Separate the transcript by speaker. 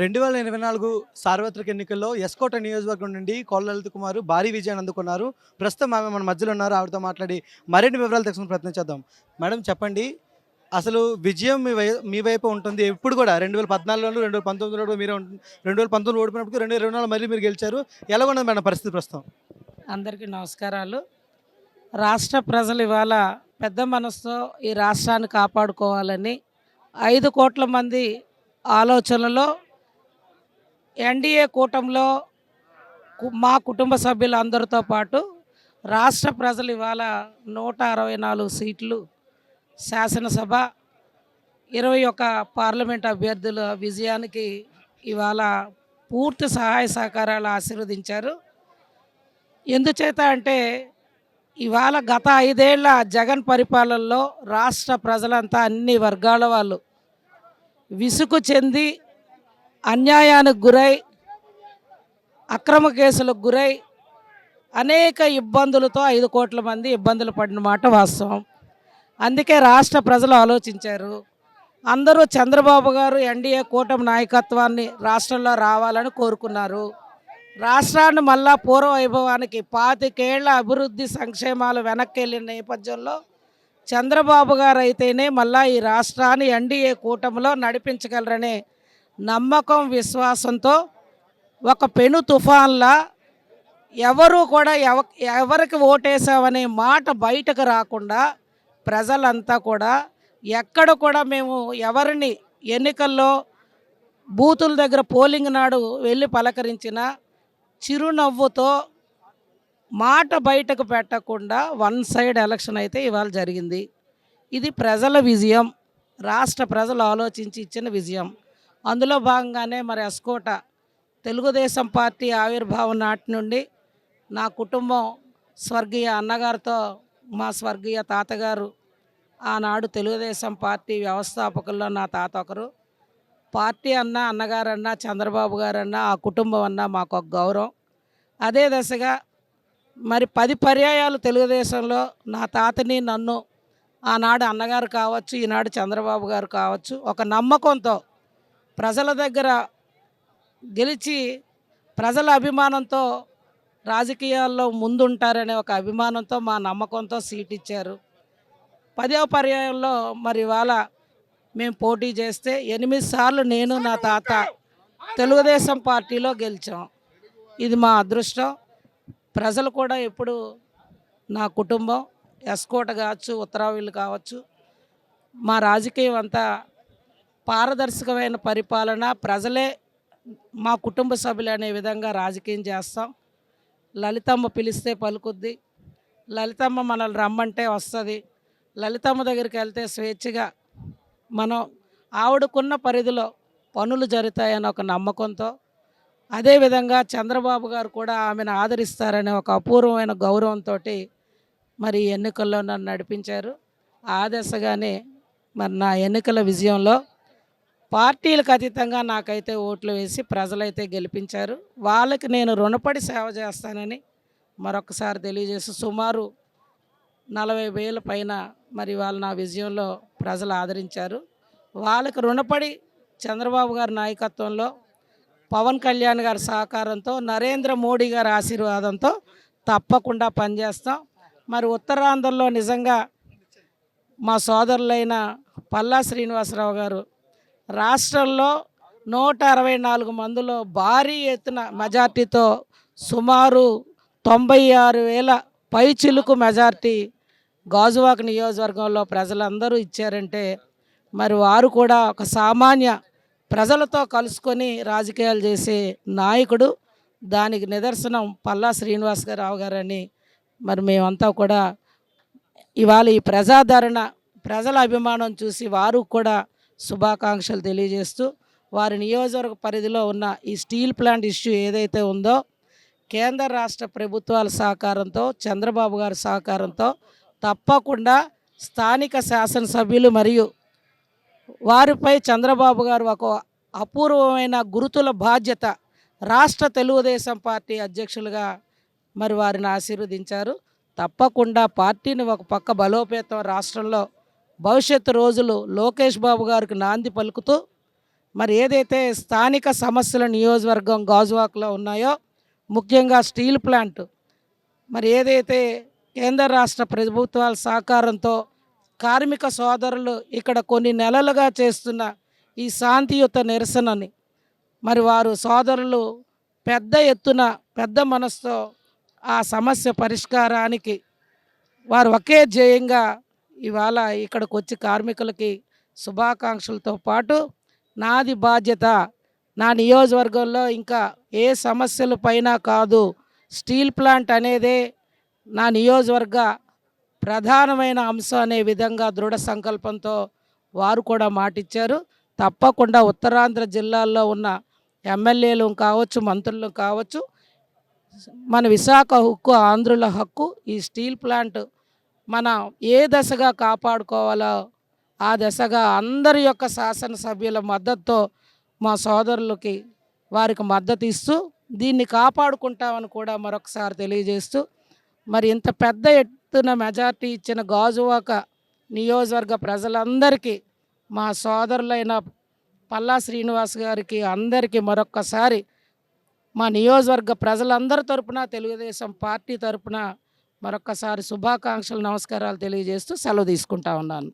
Speaker 1: రెండు వేల ఇరవై నాలుగు సార్వత్రిక ఎన్నికల్లో ఎస్కోట నియోజకవర్గం నుండి కోళ్ళ లలిత కుమార్ భారీ విజయాన్ని అందుకున్నారు. ప్రస్తుతం ఆమె మన మధ్యలో ఉన్నారు. ఆవిడతో మాట్లాడి మరిన్ని వివరాలు తెలుసుకుని ప్రయత్నించేద్దాం మేడం చెప్పండి. అసలు విజయం మీ వై మీ వైపు ఉంటుంది. ఎప్పుడు కూడా రెండు వేల పద్నాలుగులో రెండు వేల పంతొమ్మిదిలో మీరు రెండు వేల పంతొమ్మిది ఓడిపోయినప్పుడు రెండు వేల ఇరవై నాలుగు మళ్ళీ మీరు గెలిచారు. ఎలా ఉన్నది మేడం పరిస్థితి ప్రస్తుతం?
Speaker 2: అందరికీ నమస్కారాలు. రాష్ట్ర ప్రజలు ఇవాళ పెద్ద మనసుతో ఈ రాష్ట్రాన్ని కాపాడుకోవాలని ఐదు కోట్ల మంది ఆలోచనలో ఎన్డీఏ కూటమిలో కు- మా కుటుంబ సభ్యులు అందరితో పాటు రాష్ట్ర ప్రజలు ఇవాళ నూట అరవై నాలుగు సీట్లు శాసనసభ ఇరవై ఒక్క పార్లమెంట్ అభ్యర్థుల విజయానికి ఇవాళ పూర్తి సహాయ సహకారాలు ఆశీర్వదించారు. ఎందుచేత అంటే ఇవాళ గత ఐదేళ్ళ జగన్ పరిపాలనలో రాష్ట్ర ప్రజలంతా అన్ని వర్గాల వాళ్ళు విసుగు చెంది అన్యాయానికి గురై అక్రమ కేసులకు గురై అనేక ఇబ్బందులతో ఐదు కోట్ల మంది ఇబ్బందులు పడిన మాట వాస్తవం. అందుకే రాష్ట్ర ప్రజలు ఆలోచించారు అందరూ చంద్రబాబు గారు ఎన్డీఏ కూటమి నాయకత్వాన్ని రాష్ట్రంలో రావాలని కోరుకున్నారు. రాష్ట్రాన్ని మళ్ళా పూర్వ వైభవానికి పాతికేళ్ళ అభివృద్ధి సంక్షేమాలు వెనక్కి వెళ్ళిన నేపథ్యంలో చంద్రబాబు గారు అయితేనే మళ్ళా ఈ రాష్ట్రాన్ని ఎన్డీఏ కూటమిలో నడిపించగలరనే నమ్మకం విశ్వాసంతో ఒక పెను తుఫాన్లా ఎవరు కూడా ఎవ ఎవరికి ఓటేసామనే మాట బయటకు రాకుండా ప్రజలంతా కూడా ఎక్కడ కూడా మేము ఎవరిని ఎన్నికల్లో బూతుల దగ్గర పోలింగ్ నాడు వెళ్ళి పలకరించిన చిరునవ్వుతో మాట బయటకు పెట్టకుండా వన్ సైడ్ ఎలక్షన్ అయితే ఇవాళ జరిగింది. ఇది ప్రజల విజయం రాష్ట్ర ప్రజలు ఆలోచించి ఇచ్చిన విజయం. అందులో భాగంగానే మరి ఎస్కోట తెలుగుదేశం పార్టీ ఆవిర్భావం నాటి నుండి నా కుటుంబం స్వర్గీయ అన్నగారితో మా స్వర్గీయ తాతగారు ఆనాడు తెలుగుదేశం పార్టీ వ్యవస్థాపకుల్లో నా తాత ఒకరు. పార్టీ అన్న అన్నగారన్నా చంద్రబాబు గారన్నా ఆ కుటుంబం అన్నా మాకు ఒక గౌరవం. అదే దశగా మరి పది పర్యాయాలు తెలుగుదేశంలో నా తాతని నన్ను ఆనాడు అన్నగారు కావచ్చు ఈనాడు చంద్రబాబు గారు కావచ్చు ఒక నమ్మకంతో ప్రజల దగ్గర గెలిచి ప్రజల అభిమానంతో రాజకీయాల్లో ముందుంటారనే ఒక అభిమానంతో మా నమ్మకంతో సీట్ ఇచ్చారు. పదవ పర్యాయంలో మరి ఇవాళ మేము పోటీ చేస్తే ఎనిమిది సార్లు నేను నా తాత తెలుగుదేశం పార్టీలో గెలిచాం. ఇది మా అదృష్టం. ప్రజలు కూడా ఎప్పుడు నా కుటుంబం ఎస్కోట కావచ్చు ఉత్తరావిల్లు కావచ్చు మా రాజకీయం అంతా పారదర్శకమైన పరిపాలన ప్రజలే మా కుటుంబ సభ్యులు అనే విధంగా రాజకీయం చేస్తాం. లలితమ్మ పిలిస్తే పలుకుద్ది. లలితమ్మ మనల్ని రమ్మంటే వస్తుంది. లలితమ్మ దగ్గరికి వెళ్తే స్వేచ్ఛగా మనం ఆవిడకున్న పరిధిలో పనులు జరుగుతాయని ఒక నమ్మకంతో అదేవిధంగా చంద్రబాబు గారు కూడా ఆమెను ఆదరిస్తారనే ఒక అపూర్వమైన గౌరవంతో మరి ఎన్నికల్లో నన్ను నడిపించారు. ఆ దశగానే మరి నా ఎన్నికల విజయంలో పార్టీలకు అతీతంగా నాకైతే ఓట్లు వేసి ప్రజలైతే గెలిపించారు. వాళ్ళకి నేను రుణపడి సేవ చేస్తానని మరొకసారి తెలియజేసి సుమారు నలభై వేల పైన మరి వాళ్ళు నా విజయంలో ప్రజలు ఆదరించారు. వాళ్ళకి రుణపడి చంద్రబాబు గారి నాయకత్వంలో పవన్ కళ్యాణ్ గారి సహకారంతో నరేంద్ర మోడీ గారి ఆశీర్వాదంతో తప్పకుండా పనిచేస్తాం. మరి ఉత్తరాంధ్రలో నిజంగా మా సోదరులైన పల్లా శ్రీనివాసరావు గారు రాష్ట్రంలో నూట అరవై నాలుగు మందిలో భారీ ఎత్తున మెజార్టీతో సుమారు తొంభై ఆరు వేల పైచిలుకు మెజార్టీ గాజువాక నియోజకవర్గంలో ప్రజలందరూ ఇచ్చారంటే మరి వారు కూడా ఒక సామాన్య ప్రజలతో కలుసుకొని రాజకీయాలు చేసే నాయకుడు. దానికి నిదర్శనం పల్లా శ్రీనివాస్ రావు గారని మరి మేమంతా కూడా ఇవాళ ఈ ప్రజాదరణ ప్రజల అభిమానం చూసి వారు కూడా శుభాకాంక్షలు తెలియజేస్తూ వారి నియోజకవర్గ పరిధిలో ఉన్న ఈ స్టీల్ ప్లాంట్ ఇష్యూ ఏదైతే ఉందో కేంద్ర రాష్ట్ర ప్రభుత్వాల సహకారంతో చంద్రబాబు గారి సహకారంతో తప్పకుండా స్థానిక శాసనసభ్యులు మరియు వారిపై చంద్రబాబు గారు ఒక అపూర్వమైన గురుతుల బాధ్యత రాష్ట్ర తెలుగుదేశం పార్టీ అధ్యక్షులుగా మరి వారిని ఆశీర్వదించారు. తప్పకుండా పార్టీని ఒక పక్క బలోపేతం రాష్ట్రంలో భవిష్యత్తు రోజులు లోకేష్ బాబు గారికి నాంది పలుకుతూ మరి ఏదైతే స్థానిక సమస్యల నియోజకవర్గం గాజువాక్లో ఉన్నాయో ముఖ్యంగా స్టీల్ ప్లాంట్ మరి ఏదైతే కేంద్ర రాష్ట్ర ప్రభుత్వాల సహకారంతో కార్మిక సోదరులు ఇక్కడ కొన్ని నెలలుగా చేస్తున్న ఈ శాంతియుత నిరసనని మరి వారు సోదరులు పెద్ద ఎత్తున పెద్ద మనసుతో ఆ సమస్య పరిష్కారానికి వారు ఒకే ధ్యేయంగా ఇవాళ ఇక్కడికి వచ్చి కార్మికులకి శుభాకాంక్షలతో పాటు నాది బాధ్యత నా నియోజకవర్గంలో ఇంకా ఏ సమస్యల పైన కాదు స్టీల్ ప్లాంట్ అనేదే నా నియోజకవర్గ ప్రధానమైన అంశం అనే విధంగా దృఢ సంకల్పంతో వారు కూడా మాటిచ్చారు. తప్పకుండా ఉత్తరాంధ్ర జిల్లాల్లో ఉన్న ఎమ్మెల్యేలు కావచ్చు మంత్రులు కావచ్చు మన విశాఖ హక్కు ఆంధ్రుల హక్కు ఈ స్టీల్ ప్లాంట్ మన ఏ దశగా కాపాడుకోవాలో ఆ దశగా అందరి యొక్క శాసనసభ్యుల మద్దతుతో మా సోదరులకి వారికి మద్దతు ఇస్తూ దీన్ని కాపాడుకుంటామని కూడా మరొకసారి తెలియజేస్తూ మరి ఇంత పెద్ద ఎత్తున మెజార్టీ ఇచ్చిన గాజువాక నియోజకవర్గ ప్రజలందరికీ మా సోదరులైన పల్లా శ్రీనివాస్ గారికి అందరికీ మరొక్కసారి మా నియోజకవర్గ ప్రజలందరి తరపున తెలుగుదేశం పార్టీ తరపున మరొక్కసారి శుభాకాంక్షలు నమస్కారాలు తెలియజేస్తూ సెలవు తీసుకుంటా ఉన్నాను.